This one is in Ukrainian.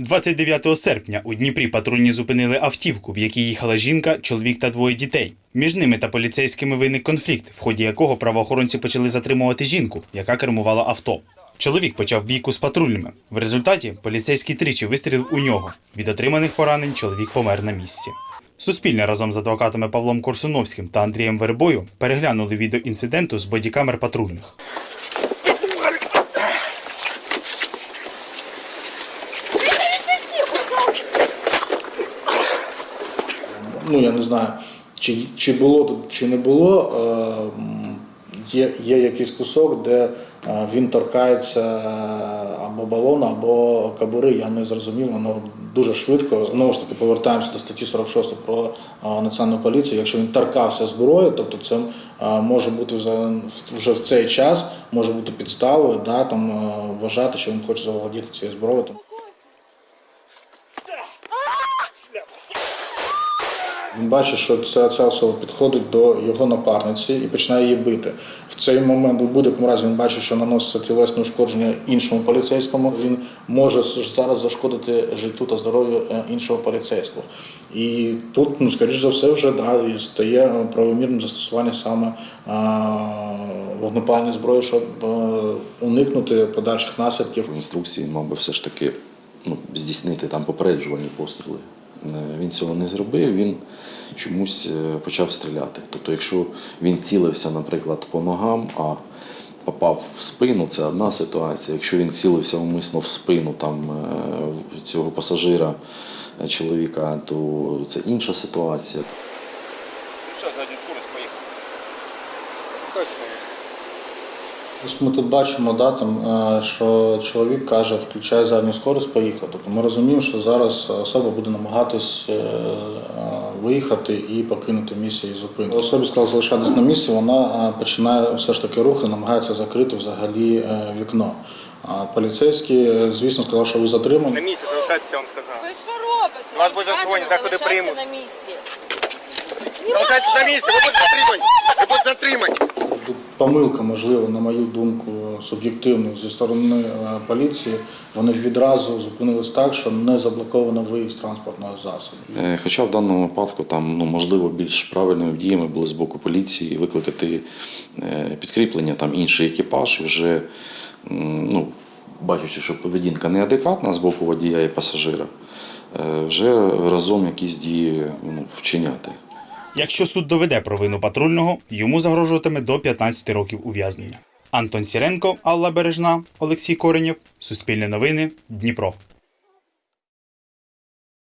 29 серпня у Дніпрі патрульні зупинили автівку, в якій їхала жінка, чоловік та двоє дітей. Між ними та поліцейськими виник конфлікт, в ході якого правоохоронці почали затримувати жінку, яка кермувала авто. Чоловік почав бійку з патрульними. В результаті поліцейський тричі вистрілив у нього. Від отриманих поранень чоловік помер на місці. Суспільне разом з адвокатами Павлом Корсуновським та Андрієм Вербою переглянули відео інциденту з бодікамер патрульних. Ну я не знаю, чи, чи було тут, чи не було. е, Є, є якийсь кусок, де е, він торкається е, або балону, або кабури. Я не зрозумів, воно дуже швидко. Знову ж таки, повертаємося до статті 46 про національну поліцію. Якщо він торкався зброї, тобто це може бути вже, в цей час, може бути підставою, да, там, вважати, що він хоче заволодіти цією зброєю. Він бачить, що ця, ця особа підходить до його напарниці і починає її бити. В цей момент, у будь-якому разі, він бачить, що наноситься тілесне ушкодження іншому поліцейському. Він може зараз зашкодити життю та здоров'ю е, іншого поліцейського. І тут, ну скоріш за все, вже да, і стає правомірним застосування саме вогнепальної зброї, щоб е, уникнути подальших наслідків. В інструкції мав би все ж таки ну, здійснити там попереджувальні постріли. Е, Він цього не зробив, він чомусь е, почав стріляти. Тобто, якщо він цілився, наприклад, по ногам, а попав в спину, це одна ситуація. Якщо він цілився умисно в спину там, е, цього пасажира, чоловіка, то це інша ситуація. Все, заднюю скорость поехал. Ось ми тут бачимо, да, там, е, що чоловік каже, включай задню скорість, поїхати. Тобто ми розуміємо, що зараз особа буде намагатись е, е, виїхати і покинути місце і зупинку. Особі сказали залишатись на місці, вона починає все ж таки рухи, намагається закрити взагалі вікно. А поліцейський, е, звісно, сказав, що ви затримані. На місці залишайтеся, я вам сказав. Ви що робите? Вас буде дзвонити, так куди залишатися приймуть. на місці. Залишайтеся на місці, ви будете затримані. Ви будете затримані. Тут Помилка, можливо, на мою думку, суб'єктивно зі сторони е, поліції. Вони відразу зупинились так, що не заблоковано виїзд транспортного засобу. Е, Хоча в даному випадку там ну можливо більш правильними діями було з боку поліції викликати е, підкріплення, там інший екіпаж, і вже ну, бачачи, що поведінка неадекватна з боку водія і пасажира, вже разом якісь дії ну, вчиняти. Якщо суд доведе провину патрульного, йому загрожуватиме до 15 років ув'язнення. Антон Сіренко, Алла Бережна, Олексій Коренєв, Суспільне новини, Дніпро.